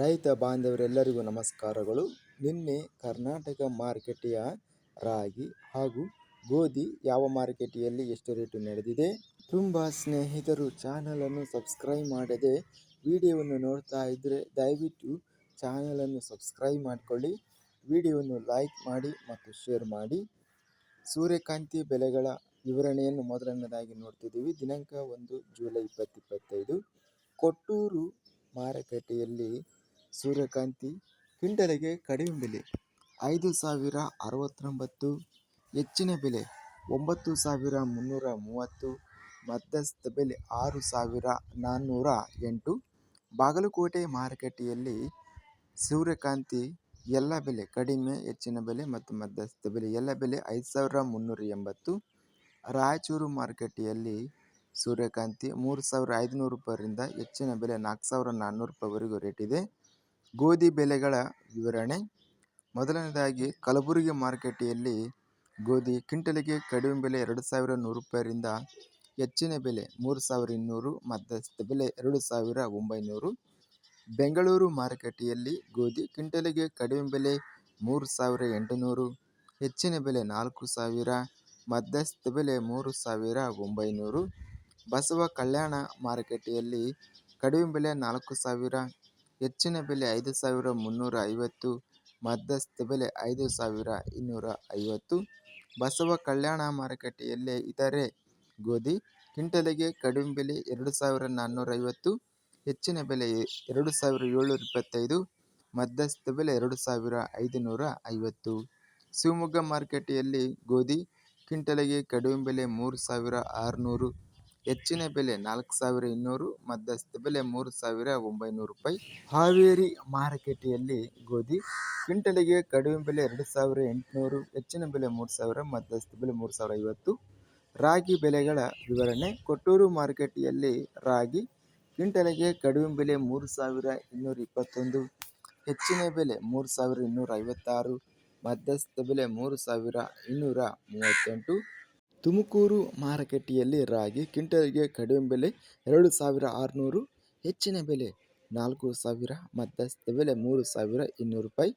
ರೈತ ಬಾಂಧವರೆಲ್ಲರಿಗೂ ನಮಸ್ಕಾರಗಳು. ನಿನ್ನೆ ಕರ್ನಾಟಕ ಮಾರುಕಟ್ಟೆಯ ರಾಗಿ ಹಾಗೂ ಗೋಧಿ ಯಾವ ಮಾರುಕಟ್ಟೆಯಲ್ಲಿ ಎಷ್ಟು ರೇಟು ನಡೆದಿದೆ? ತುಂಬ ಸ್ನೇಹಿತರು ಚಾನಲನ್ನು ಸಬ್ಸ್ಕ್ರೈಬ್ ಮಾಡದೆ ವಿಡಿಯೋವನ್ನು ನೋಡ್ತಾ ಇದ್ದರೆ ದಯವಿಟ್ಟು ಚಾನಲನ್ನು ಸಬ್ಸ್ಕ್ರೈಬ್ ಮಾಡಿಕೊಳ್ಳಿ. ವಿಡಿಯೋವನ್ನು ಲೈಕ್ ಮಾಡಿ ಮತ್ತು ಶೇರ್ ಮಾಡಿ. ಸೂರ್ಯಕಾಂತಿ ಬೆಲೆಗಳ ವಿವರಣೆಯನ್ನು ಮೊದಲನೇದಾಗಿ ನೋಡ್ತಿದ್ದೀವಿ. ದಿನಾಂಕ ಒಂದು ಜುಲೈ ಇಪ್ಪತ್ತಿಪ್ಪತ್ತೈದು ಕೊಟ್ಟೂರು ಮಾರುಕಟ್ಟೆಯಲ್ಲಿ ಸೂರ್ಯಕಾಂತಿ ಕ್ವಿಂಟಲಿಗೆ ಕಡಿಮೆ ಬೆಲೆ. ಐದು ಸಾವಿರ ಅರವತ್ತೊಂಬತ್ತು. ಹೆಚ್ಚಿನ ಬೆಲೆ ಒಂಬತ್ತು ಸಾವಿರ ಮುನ್ನೂರ ಮೂವತ್ತು. ಮಧ್ಯಸ್ಥ ಬೆಲೆ ಆರು ಸಾವಿರ ನಾನ್ನೂರ ಎಂಟು. ಬಾಗಲಕೋಟೆ ಮಾರುಕಟ್ಟೆಯಲ್ಲಿ ಸೂರ್ಯಕಾಂತಿ ಎಲ್ಲ ಬೆಲೆ ಕಡಿಮೆ, ಹೆಚ್ಚಿನ ಬೆಲೆ ಮತ್ತು ಮಧ್ಯಸ್ಥ ಬೆಲೆ ಎಲ್ಲ ಬೆಲೆ ಐದು ಸಾವಿರ ಮುನ್ನೂರ ಎಂಬತ್ತು. ರಾಯಚೂರು ಮಾರುಕಟ್ಟೆಯಲ್ಲಿ ಸೂರ್ಯಕಾಂತಿ ಮೂರು ಸಾವಿರ ಐದುನೂರು ರೂಪಾಯಿಂದ ಹೆಚ್ಚಿನ ಬೆಲೆ ನಾಲ್ಕು ಸಾವಿರ ನಾನ್ನೂರು ರೂಪಾಯಿವರೆಗೂ ರೇಟಿದೆ ಗೋಧಿ ಬೆಲೆಗಳ ವಿವರಣೆ. ಮೊದಲನೇದಾಗಿ ಕಲಬುರಗಿ ಮಾರುಕಟ್ಟೆಯಲ್ಲಿ ಗೋಧಿ ಕ್ವಿಂಟಲಿಗೆ ಕಡಿಮೆ ಬೆಲೆ ಎರಡು ಸಾವಿರ ನೂರು ರೂಪಾಯಿರಿಂದ ಹೆಚ್ಚಿನ ಬೆಲೆ ಮೂರು ಸಾವಿರ ಇನ್ನೂರು ಮಧ್ಯಸ್ಥ ಬೆಲೆ ಎರಡು ಸಾವಿರ ಒಂಬೈನೂರು. ಬೆಂಗಳೂರು ಮಾರುಕಟ್ಟೆಯಲ್ಲಿ ಗೋಧಿ ಕ್ವಿಂಟಲಿಗೆ ಕಡಿಮೆ ಬೆಲೆ ಮೂರು ಸಾವಿರ ಎಂಟುನೂರು, ಹೆಚ್ಚಿನ ಬೆಲೆ ನಾಲ್ಕು ಸಾವಿರ ಮಧ್ಯಸ್ಥ ಬೆಲೆ ಮೂರು ಸಾವಿರ ಒಂಬೈನೂರು. ಬಸವ ಕಲ್ಯಾಣ ಮಾರುಕಟ್ಟೆಯಲ್ಲಿ ಕಡಿಮೆ ಬೆಲೆ ನಾಲ್ಕು ಸಾವಿರ ಹೆಚ್ಚಿನ ಬೆಲೆ ಐದು ಸಾವಿರ ಮುನ್ನೂರ ಐವತ್ತು, ಮಧ್ಯಸ್ಥ ಬೆಲೆ ಐದು ಸಾವಿರ ಇನ್ನೂರ ಐವತ್ತು. ಬಸವ ಕಲ್ಯಾಣ ಮಾರುಕಟ್ಟೆಯಲ್ಲಿ ಇತರೆ ಗೋಧಿ ಕ್ವಿಂಟಲಿಗೆ ಕಡಿಮೆ ಬೆಲೆ ಎರಡು ಸಾವಿರ ನಾನ್ನೂರೈವತ್ತು ಹೆಚ್ಚಿನ ಬೆಲೆ ಎರಡು ಸಾವಿರ ಏಳ್ನೂರ ಇಪ್ಪತ್ತೈದು, ಮಧ್ಯಸ್ಥ ಬೆಲೆ ಎರಡು ಸಾವಿರ ಐದುನೂರ ಐವತ್ತು. ಶಿವಮೊಗ್ಗ ಮಾರುಕಟ್ಟೆಯಲ್ಲಿ ಗೋಧಿ ಕ್ವಿಂಟಲಿಗೆ ಕಡಿಮೆ ಬೆಲೆ ಮೂರು ಸಾವಿರ ಆರುನೂರು ಹೆಚ್ಚಿನ ಬೆಲೆ ನಾಲ್ಕು ಸಾವಿರ ಇನ್ನೂರು, ಮಧ್ಯಸ್ಥ ಬೆಲೆ ಮೂರು ಸಾವಿರ ಒಂಬೈನೂರು ರೂಪಾಯಿ. ಹಾವೇರಿ ಮಾರುಕಟ್ಟೆಯಲ್ಲಿ ಗೋಧಿ, ಕ್ವಿಂಟಲಿಗೆ ಕಡಿಮೆ ಬೆಲೆ ಎರಡು ಸಾವಿರ ಎಂಟುನೂರು, ಹೆಚ್ಚಿನ ಬೆಲೆ ಮೂರು ಸಾವಿರ, ಮಧ್ಯಸ್ಥ ಬೆಲೆ ಮೂರು ಸಾವಿರ ಐವತ್ತು. ರಾಗಿ ಬೆಲೆಗಳ ವಿವರಣೆ, ಕೊಟ್ಟೂರು ಮಾರುಕಟ್ಟೆಯಲ್ಲಿ ರಾಗಿ, ಕ್ವಿಂಟಲಿಗೆ ಕಡಿಮೆ ಬೆಲೆ ಮೂರು ಸಾವಿರ ಇನ್ನೂರ ಇಪ್ಪತ್ತೊಂದು, ಹೆಚ್ಚಿನ ಬೆಲೆ ಮೂರು ಸಾವಿರ ಇನ್ನೂರ ಐವತ್ತಾರು, ಮಧ್ಯಸ್ಥ ಬೆಲೆ ಮೂರು ಸಾವಿರ ಇನ್ನೂರ ಮೂವತ್ತೆಂಟು ತುಮಕೂರು ಮಾರುಕಟ್ಟೆಯಲ್ಲಿ ರಾಗಿ ಕ್ವಿಂಟಲ್ಗೆ ಕಡಿಮೆ ಬೆಲೆ ಎರಡು ಸಾವಿರ ಆರುನೂರು, ಹೆಚ್ಚಿನ ಬೆಲೆ ನಾಲ್ಕು ಸಾವಿರ, ಮಧ್ಯಸ್ಥ ಬೆಲೆ ಮೂರು ಸಾವಿರ ಇನ್ನೂರು ರೂಪಾಯಿ.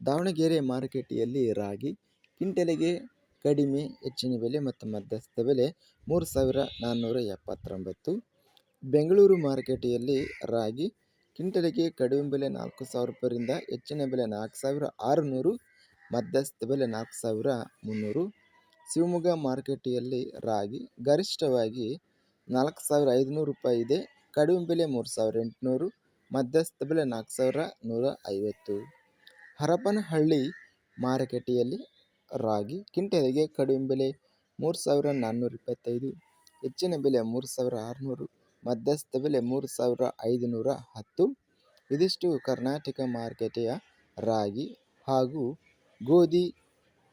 ದಾವಣಗೆರೆ ಮಾರುಕಟ್ಟೆಯಲ್ಲಿ ರಾಗಿ ಕ್ವಿಂಟಲಿಗೆ ಕಡಿಮೆ, ಹೆಚ್ಚಿನ ಬೆಲೆ ಮತ್ತು ಮಧ್ಯಸ್ಥ ಬೆಲೆ ಮೂರು ಸಾವಿರ ನಾನ್ನೂರ ಎಪ್ಪತ್ತೊಂಬತ್ತು. ಬೆಂಗಳೂರು ಮಾರುಕಟ್ಟೆಯಲ್ಲಿ ರಾಗಿ ಕ್ವಿಂಟಲಿಗೆ ಕಡಿಮೆ ಬೆಲೆ ನಾಲ್ಕು ಸಾವಿರ ರೂಪಾಯಿಂದ ಹೆಚ್ಚಿನ ಬೆಲೆ ನಾಲ್ಕು ಸಾವಿರ ಆರುನೂರು, ಮಧ್ಯಸ್ಥ ಬೆಲೆ ನಾಲ್ಕು ಸಾವಿರ ಮುನ್ನೂರು. ಶಿವಮೊಗ್ಗ ಮಾರುಕಟ್ಟೆಯಲ್ಲಿ ರಾಗಿ ಗರಿಷ್ಠವಾಗಿ ನಾಲ್ಕು ಸಾವಿರ ಐದುನೂರು ರೂಪಾಯಿ ಇದೆ. ಕಡಿಮೆ ಬೆಲೆ ಮೂರು ಸಾವಿರ ಎಂಟುನೂರು, ಮಧ್ಯಸ್ಥ ಬೆಲೆ ನಾಲ್ಕು ಸಾವಿರ ನೂರ ಐವತ್ತು ಹರಪನಹಳ್ಳಿ ಮಾರುಕಟ್ಟೆಯಲ್ಲಿ ರಾಗಿ ಕ್ವಿಂಟಲಿಗೆ ಕಡಿಮೆ ಬೆಲೆ ಮೂರು ಸಾವಿರ ನಾನ್ನೂರ ಇಪ್ಪತ್ತೈದು, ಹೆಚ್ಚಿನ ಬೆಲೆ ಮೂರು ಸಾವಿರ ಆರುನೂರು, ಮಧ್ಯಸ್ಥ ಬೆಲೆ ಮೂರು ಸಾವಿರ ಐದುನೂರ ಹತ್ತು ಇದಿಷ್ಟು ಕರ್ನಾಟಕ ಮಾರುಕಟ್ಟೆಯ ರಾಗಿ ಹಾಗೂ ಗೋಧಿ